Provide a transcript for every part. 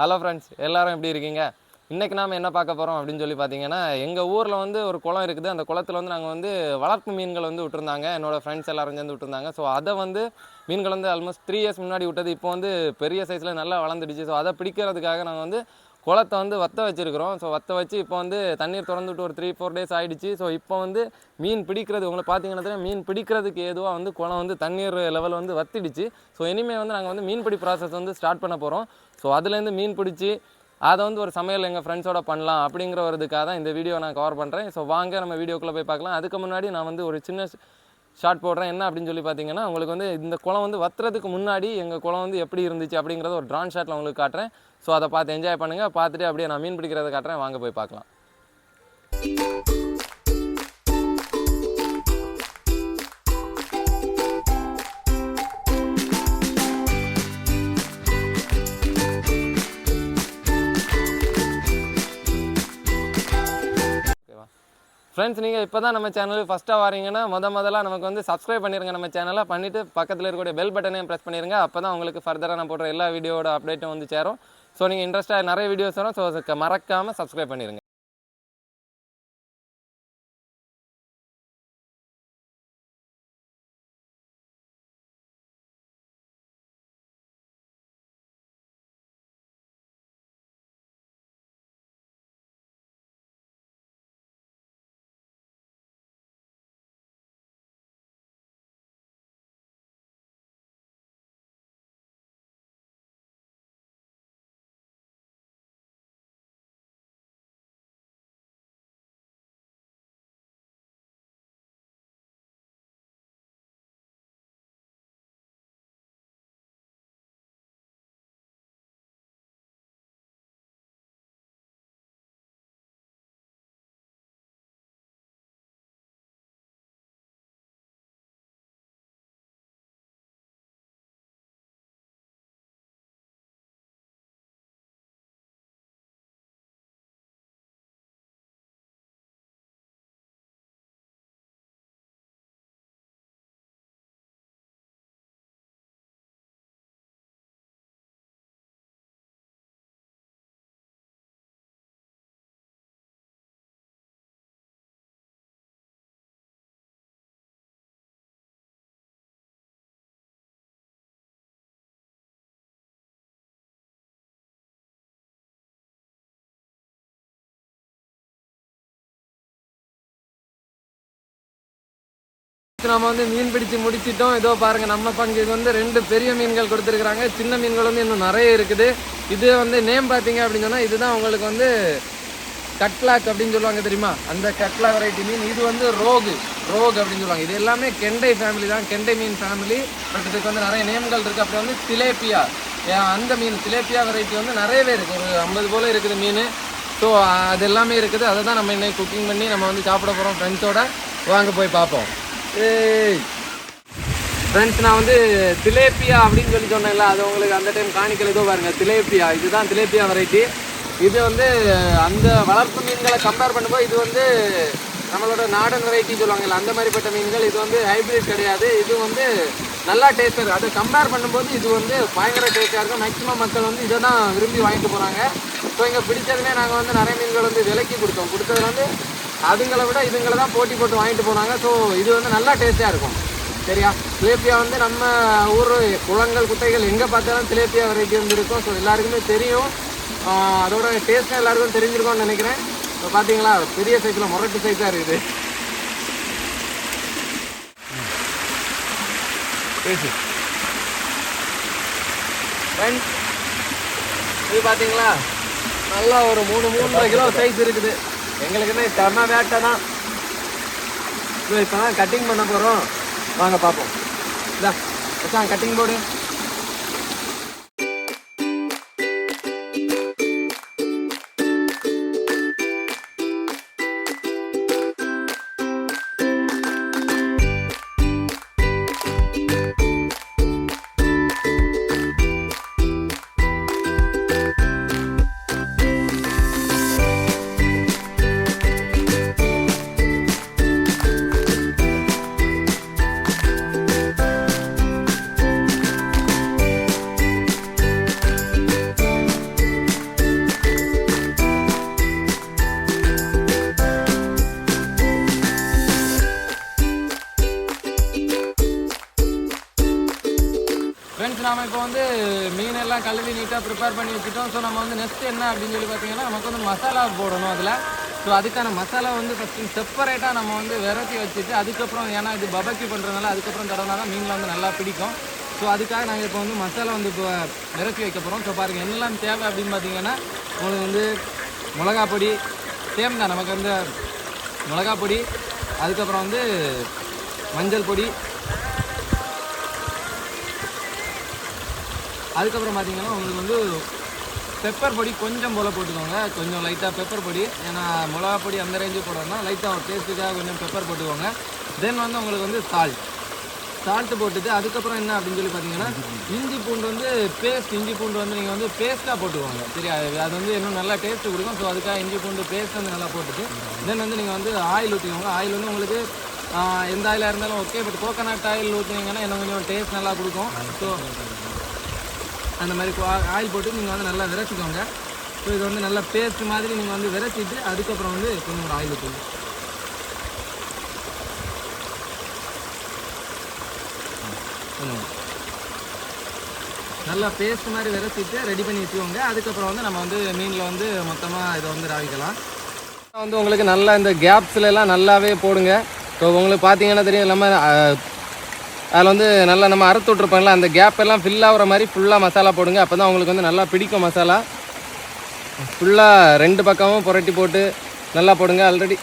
Hello friends எல்லோரும் எப்படி இருக்கீங்க? இன்றைக்கி நாம் என்ன பார்க்க போகிறோம் அப்படின்னு சொல்லி பார்த்தீங்கன்னா எங்கள் ஊரில் வந்து ஒரு குளம் இருக்குது. அந்த குளத்துல வந்து நாங்கள் வந்து வளர்ப்பு மீன்கள் வந்து விட்டுருந்தாங்க. என்னோடய ஃப்ரெண்ட்ஸ் எல்லாரும் சேர்ந்து விட்டுருந்தாங்க. ஸோ அதை வந்து மீன்கள் வந்து ஆல்மோஸ்ட் த்ரீ இயர்ஸ் முன்னாடி விட்டது. இப்போ வந்து பெரிய சைஸில் நல்லா வளர்ந்துடுச்சு. ஸோ அதை பிடிக்கிறதுக்காக நாங்கள் வந்து குளத்தை வந்து வத்த வச்சுருக்குறோம். ஸோ வத்த வச்சு இப்போ வந்து தண்ணீர் திறந்துட்டு ஒரு த்ரீ ஃபோர் டேஸ் ஆகிடுச்சு ஸோ இப்போ வந்து மீன் பிடிக்கிறது உங்களை பார்த்தீங்கன்னா மீன் பிடிக்கிறதுக்கு ஏதுவாக வந்து குளம் வந்து தண்ணீர் லெவல் வந்து வத்திடுச்சு. ஸோ இனிமேல் வந்து நாங்கள் வந்து மீன்பிடி ப்ராசஸ் வந்து ஸ்டார்ட் பண்ண போகிறோம் ஸோ அதுலேருந்து மீன் பிடிச்சி அதை வந்து ஒரு சமையல் எங்கள் ஃப்ரெண்ட்ஸோட பண்ணலாம் அப்படிங்கிற ஒரு இதுக்காக தான் இந்த வீடியோ நான் கவர் பண்ணுறேன் ஸோ வாங்க நம்ம வீடியோக்குள்ளே போய் பார்க்கலாம். அதுக்கு முன்னாடி நான் வந்து ஒரு சின்ன ஷார்ட் போடுறேன். என்ன அப்படின்னு சொல்லி பார்த்தீங்கன்னா உங்களுக்கு வந்து இந்த குளம் வந்து வத்துறதுக்கு முன்னாடி எங்கள் குளம் வந்து எப்படி இருந்துச்சு அப்படிங்கிறத ஒரு ட்ரான் ஷாட்டில் உங்களுக்கு காட்டுறேன். ஸோ அதை பார்த்து என்ஜாய் பண்ணுங்கள் பார்த்துட்டு அப்படியே நான் மீன் பிடிக்கிறத காட்டுறேன். வாங்க போய் பார்க்கலாம். ஓகேவா ஃப்ரெண்ட்ஸ் நீங்கள் இப்போ தான் நம்ம சேனலுக்கு ஃபஸ்ட்டாக வரீங்கன்னா முத முதல்ல நமக்கு வந்து சப்ஸ்கிரைப் பண்ணிருங்க நம்ம சேனலை பண்ணிவிட்டு பக்கத்தில் இருக்கக்கூடிய பெல் பட்டனையும் ப்ரெஸ் பண்ணிருங்க. அப்போ தான் உங்களுக்கு ஃபர்தராக நான் போடுற எல்லா வீடியோட அப்டேட்டும் வந்து சேரும். ஸோ நீங்கள் இன்ட்ரெஸ்ட்டாக நிறைய வீடியோஸ் வரும் ஸோ மறக்காமல் சப்ஸ்கிரைப் பண்ணிடுங்க நம்ம வந்து மீன் பிடிச்சு முடிச்சிட்டோம். இதோ பாருங்க நம்ம பங்குக்கு வந்து ரெண்டு பெரிய மீன்கள் கொடுத்துருக்குறாங்க. சின்ன மீன்கள் வந்து இன்னும் நிறைய இருக்குது. இது வந்து நேம் பார்த்தீங்க அப்படின்னு சொன்னால் இதுதான் உங்களுக்கு வந்து கட்லாக் அப்படின்னு சொல்லுவாங்க தெரியுமா? அந்த கட்லா வெரைட்டி மீன். இது வந்து ரோகு. ரோக் அப்படின்னு சொல்லுவாங்க. இது எல்லாமே கெண்டை ஃபேமிலி தான். கெண்டை மீன் ஃபேமிலி பட் இதுக்கு வந்து நிறைய நேம்கள் இருக்குது அப்புறம் வந்து திலேப்பியா அந்த மீன் திலேப்பியா வெரைட்டி வந்து நிறையவே இருக்குது ஒரு ஐம்பது போல் இருக்குது மீன். ஸோ அது எல்லாமே இருக்குது. அதை தான் நம்ம இன்னைக்கு குக்கிங் பண்ணி நம்ம வந்து சாப்பிட போகிறோம் ஃப்ரெண்ட்ஸோட வாங்க போய் பார்ப்போம். ஃப்ரெண்ட்ஸ் நான் வந்து திலேப்பியா அப்படின்னு சொல்லி சொன்னேன்ல அது உங்களுக்கு அந்த டைம் காணிக்கல ஏதோ பாருங்க. திலேப்பியா இதுதான் திலேப்பியா வெரைட்டி இது வந்து அந்த வளர்ப்பு மீன்களை கம்பேர் பண்ணும்போது இது வந்து நம்மளோட நாடன் வெரைட்டி சொல்லுவாங்கல்ல அந்த மாதிரிப்பட்ட மீன்கள். இது வந்து ஹைப்ரிட் கிடையாது. இது வந்து நல்லா டேஸ்ட் இருக்குது அதை கம்பேர் பண்ணும்போது இது வந்து பயங்கர டேஸ்ட்டாக இருக்கும். மேக்ஸிமம் மக்கள் வந்து இதை தான் விரும்பி வாங்கிட்டு போகிறாங்க ஸோ இங்கே பிடிச்சதுமே நாங்கள் வந்து நிறைய மீன்கள் வந்து விலைக்கு கொடுத்தோம். கொடுத்ததுல வந்து அதுங்களை விட இதுங்களை தான் போட்டி போட்டு வாங்கிட்டு போனாங்க. ஸோ இது வந்து நல்லா டேஸ்ட்டாக இருக்கும். சரியா? திலேப்பியா வந்து நம்ம ஊர் குளங்கள் குட்டைகள் எங்கே பார்த்தாலும் திலேப்பியா வெரைட்டி வந்து இருக்கும். ஸோ எல்லாருக்குமே தெரியும். அதோட டேஸ்ட்டும் எல்லாருக்கும் தெரிஞ்சிருக்கும்னு நினைக்கிறேன். இப்போ பார்த்தீங்களா பெரிய சைஸில் முரட்டு சைஸாக இருக்குது. பேசு இது பார்த்தீங்களா நல்லா ஒரு மூணு மூன்றரை கிலோ சைஸ் இருக்குது. எங்களுக்குமே செம வேட்டை தான் இப்போ தான் கட்டிங் பண்ண போகிறோம் வாங்க பார்ப்போம் இதான் கட்டிங் போர்டு கழுவி நீட்டாக ப்ரிப்பேர் பண்ணி வச்சுட்டோம். ஸோ நம்ம வந்து நெக்ஸ்ட் என்ன அப்படின்னு சொல்லி பார்த்தீங்கன்னா நமக்கு வந்து மசாலா போடணும் அதில். ஸோ அதுக்கான மசாலா வந்து ஃபஸ்ட்டு செப்பரேட்டாக நம்ம வந்து விரட்டி வச்சுட்டு அதுக்கப்புறம் ஏன்னா இது பபக்கி பண்ணுறதுனால அதுக்கப்புறம் தடவினா தான் மீனில் வந்து நல்லா பிடிக்கும். ஸோ அதுக்காக நாங்கள் இப்போ வந்து மசாலா வந்து இப்போ விரட்டி வைக்க போகிறோம் ஸோ பாருங்கள் என்னெல்லாம் தேவை அப்படின்னு பார்த்தீங்கன்னா உங்களுக்கு வந்து மிளகா பொடி சேம் தான். நமக்கு வந்து மிளகா பொடி அதுக்கப்புறம் வந்து மஞ்சள் பொடி அதுக்கப்புறம் பார்த்தீங்கன்னா உங்களுக்கு வந்து பெப்பர் பொடி கொஞ்சம் போல் போட்டுக்கோங்க. கொஞ்சம் லைட்டாக பெப்பர் பொடி. ஏன்னா மிளகா பொடி அந்த ரேஞ்சு போடுறதுனா லைட்டாக டேஸ்ட்டுக்காக கொஞ்சம் பெப்பர் போட்டுக்கோங்க. தென் வந்து உங்களுக்கு வந்து சால்ட் சால்ட்டு போட்டுட்டு அதுக்கப்புறம் என்ன அப்படின்னு சொல்லி பார்த்தீங்கன்னா இஞ்சி பூண்டு வந்து பேஸ்ட் இஞ்சி பூண்டு வந்து நீங்கள் வந்து பேஸ்ட்டாக போட்டுக்கோங்க. சரியா? அது வந்து இன்னும் நல்லா டேஸ்ட்டு கொடுக்கும். ஸோ அதுக்காக இஞ்சி பூண்டு பேஸ்ட் வந்து நல்லா போட்டுட்டு தென் வந்து நீங்கள் வந்து ஆயில் ஊற்றிக்கோங்க ஆயில் வந்து உங்களுக்கு எந்த ஆயிலாக இருந்தாலும் ஓகே பட் கோகனட் ஆயில் ஊற்றினீங்கன்னா இன்னும் கொஞ்சம் டேஸ்ட் நல்லா கொடுக்கும். ஸோ அந்த மாதிரி ஆயில் போட்டு நீங்கள் வந்து நல்லா விரைச்சிக்கோங்க ஸோ இது வந்து நல்லா பேஸ்ட் மாதிரி நீங்கள் வந்து விரைச்சிட்டு அதுக்கப்புறம் வந்து கொஞ்சம் ஒரு ஆயில் ஊற்றுங்க நல்லா பேஸ்ட் மாதிரி விரைச்சிட்டு ரெடி பண்ணி வச்சுக்கோங்க. அதுக்கப்புறம் வந்து நம்ம வந்து மீனில் வந்து மொத்தமாக இதை வந்து ராவிக்கலாம். வந்து உங்களுக்கு நல்லா இந்த கேப்ஸ்ல எல்லாம் நல்லாவே போடுங்க. ஸோ உங்களுக்கு பார்த்தீங்கன்னா தெரியும் நம்ம அதில் வந்து நல்லா நம்ம அறுத்து விட்ருப்போம்ல அந்த கேப் எல்லாம் ஃபில் ஆகிற மாதிரி ஃபுல்லாக மசாலா போடுங்க. அப்போ தான் உங்களுக்கு வந்து நல்லா பிடிக்கும் மசாலா. ஃபுல்லாக ரெண்டு பக்கமும் புரட்டி போட்டு நல்லா போடுங்க ஆல்ரெடி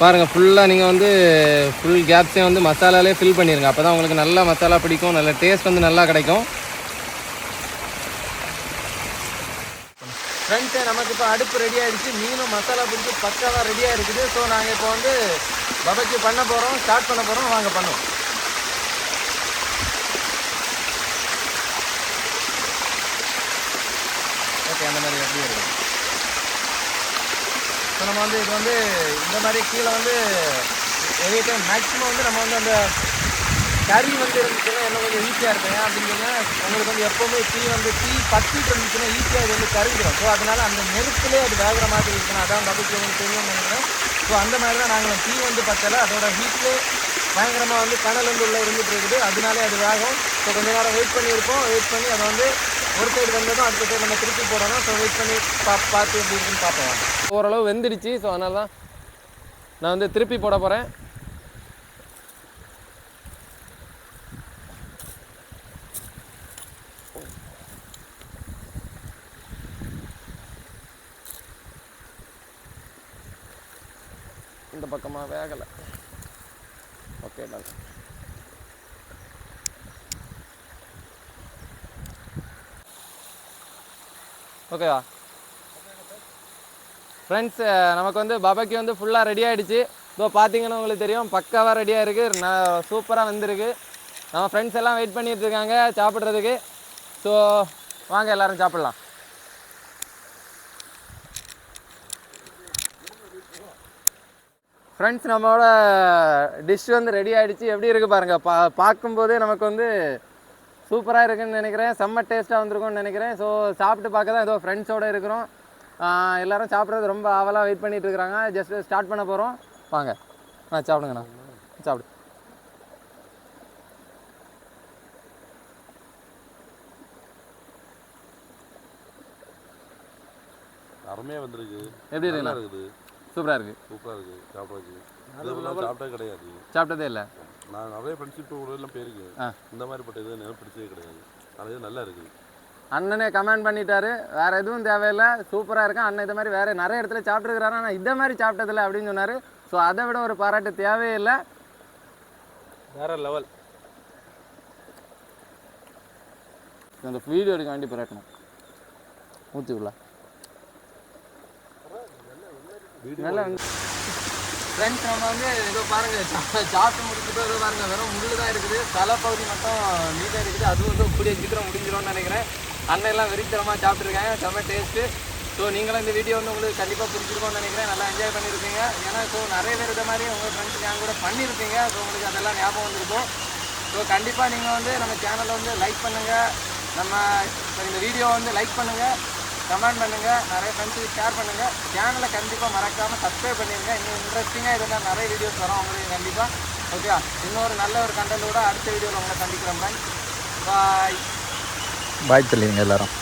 பாருங்கள் ஃபுல்லாக நீங்கள் வந்து ஃபுல் கேப்ஸையும் வந்து மசாலாலே ஃபில் பண்ணிடுங்க அப்போ தான் உங்களுக்கு நல்லா மசாலா பிடிக்கும் நல்ல டேஸ்ட் வந்து நல்லா கிடைக்கும் ஃப்ரெண்ட்ஸே நமக்கு இப்போ அடுப்பு ரெடி ஆகிடுச்சு மீனும் மசாலா பிடிச்சி பக்காவாக ரெடியாக இருக்குது ஸோ நாங்கள் இப்போ வந்து பபக்கி பண்ண போகிறோம் ஸ்டார்ட் பண்ண போகிறோம் வாங்க பண்ணுவோம். ஓகே அந்த மாதிரி எப்படி இருக்கு ஸோ நம்ம வந்து இது வந்து இந்த மாதிரி கீழே வந்து எனி டைம் மேக்ஸிமம் வந்து நம்ம வந்து அந்த கறி வந்து இருந்துச்சுன்னா இன்னும் கொஞ்சம் ஈஸியாக இருக்கும் அப்படின்னா உங்களுக்கு வந்து எப்போவுமே தீ வந்து தீ பத்திட்டு இருந்துச்சுன்னா ஈஸியாக இது வந்து கருகிடும் ஸோ அதனால அந்த நெருப்புலேயே அது வேகிற மாதிரி இருக்கணும் அதான் டபுள் உங்களுக்கு தெரியும் நினைக்கிறேன். ஸோ அந்த மாதிரி தான் நாங்களும் தீ வந்து பத்தலை. அதோட ஹீட்லேயே பயங்கரமாக வந்து கனல் வந்து உள்ளே இருந்துட்டு இருக்குது. அதனாலே அது வேகும். ஸோ கொஞ்ச நேரம் வெயிட் பண்ணியிருப்போம். வெயிட் பண்ணி அதை வந்து ஒரு சைடு வந்ததும் அடுத்த சைடு நம்ம திருப்பி போடணும். ஸோ வெயிட் பண்ணி பா பார்த்து எப்படி இருக்குன்னு பார்ப்போம். ஓரளவு வெந்துடுச்சு. ஸோ அதனால தான் நான் வந்து திருப்பி போட போகிறேன் பக்கமாக வேகலை ஓகே டன் ஓகேவா ஃப்ரெண்ட்ஸ் நமக்கு வந்து பபக்கி வந்து ஃபுல்லாக ரெடி ஆகிடுச்சு இப்போ பார்த்தீங்கன்னா உங்களுக்கு தெரியும் பக்காவாக ரெடியாக இருக்குது நான் சூப்பராக வந்திருக்கு. நம்ம ஃப்ரெண்ட்ஸ் எல்லாம் வெயிட் பண்ணிகிட்டு இருக்காங்க சாப்பிட்றதுக்கு. ஸோ வாங்க எல்லாரும் சாப்பிட்லாம். ஃப்ரெண்ட்ஸ் நம்மளோட டிஷ் வந்து ரெடி ஆகிடுச்சு எப்படி இருக்குது பாருங்கள் பா பார்க்கும்போதே நமக்கு வந்து சூப்பராக இருக்குன்னு நினைக்கிறேன். செம்ம டேஸ்ட்டாக வந்திருக்கும்னு நினைக்கிறேன். ஸோ சாப்பிட்டு பார்க்க தான் ஏதோ ஃப்ரெண்ட்ஸோடு இருக்கிறோம். எல்லாரும் சாப்பிட்றது ரொம்ப ஆவலாக வெயிட் பண்ணிட்டு இருக்கிறாங்க ஜஸ்ட் ஸ்டார்ட் பண்ண போகிறோம் வாங்க. ஆ சாப்பிடுங்கண்ணா. சாப்பிடு. அருமையாக வந்திருக்கு. எப்படி இருக்குது. சூப்பராக இருக்குது சூப்பராக இருக்குது இதெல்லாம் சாப்பிட்டே கிடையாது. சாப்பிட்டதே இல்லை. நான் நிறைய ஃப்ரெண்ட்ஷிப் ஊரெல்லாம் போயிருக்கேன். ஆ. இந்த மாதிரி பட்ட இது எனக்கு பிடிச்சதே கிடையாது. ஆனால் இது நல்லா இருக்குது அண்ணனே கமெண்ட் பண்ணிட்டாரு. வேற எதுவும் தேவையில்லை. சூப்பராக இருக்கும் அண்ணன் இந்த மாதிரி வேற நிறைய இடத்துல சாப்பிட்ருக்கிறாரு ஆனால் இந்த மாதிரி சாப்பிட்டதில்ல அப்படின்னு சொன்னார். ஸோ அதை விட ஒரு பாராட்டு தேவையே இல்லை. வேற லெவல் அந்த வீடியோ எடுக்க வேண்டி பரட்டணும் ஊற்றிக்குள்ள நல்லா ஃப்ரெண்ட்ஸ் நம்ம வந்து இதோ பாருங்க சா- சாப்பிட்டு முடிச்சுட்டு இதோ பாருங்க. வெறும் முள்ளு தான் இருக்குது. தலைப்பகுதி மட்டும் நீட்டாக இருக்குது. அதுவும் வந்து கூடிய சீக்கிரம் முடிஞ்சிடும்னு நினைக்கிறேன். அண்ணன் எல்லாம் வெறித்தரமாக சாப்பிட்ருக்காங்க செம்ம டேஸ்ட்டு ஸோ நீங்களும் இந்த வீடியோ வந்து உங்களுக்கு கண்டிப்பாக பிடிச்சிருக்கோம்னு நினைக்கிறேன். நல்லா என்ஜாய் பண்ணியிருப்பீங்க. ஏன்னா ஸோ நிறைய பேர் இந்த மாதிரி உங்கள் ஃப்ரெண்ட்ஸ் கேங் கூட பண்ணியிருப்பீங்க. ஸோ உங்களுக்கு அதெல்லாம் ஞாபகம் வந்திருக்கும். ஸோ கண்டிப்பாக நீங்கள் வந்து நம்ம சேனலை வந்து லைக் பண்ணுங்கள் நம்ம இப்ப இந்த வீடியோ வந்து லைக் பண்ணுங்கள் கமெண்ட் பண்ணுங்கள் நிறைய ஃப்ரெண்ட்ஸுக்கு ஷேர் பண்ணுங்கள் சேனலை கண்டிப்பாக மறக்காமல் சப்ஸ்கிரைப் பண்ணிடுங்க இன்னும் இன்ட்ரெஸ்டிங்காக இதில் நிறைய வீடியோஸ் வரும். உங்களுக்கு கண்டிப்பாக ஓகே இன்னொரு நல்ல ஒரு கண்டனோட அடுத்த வீடியோவில் உங்களை சந்திக்கிறோம் பாய் பாய் பாய் சொல்லிடுங்க எல்லாரும்.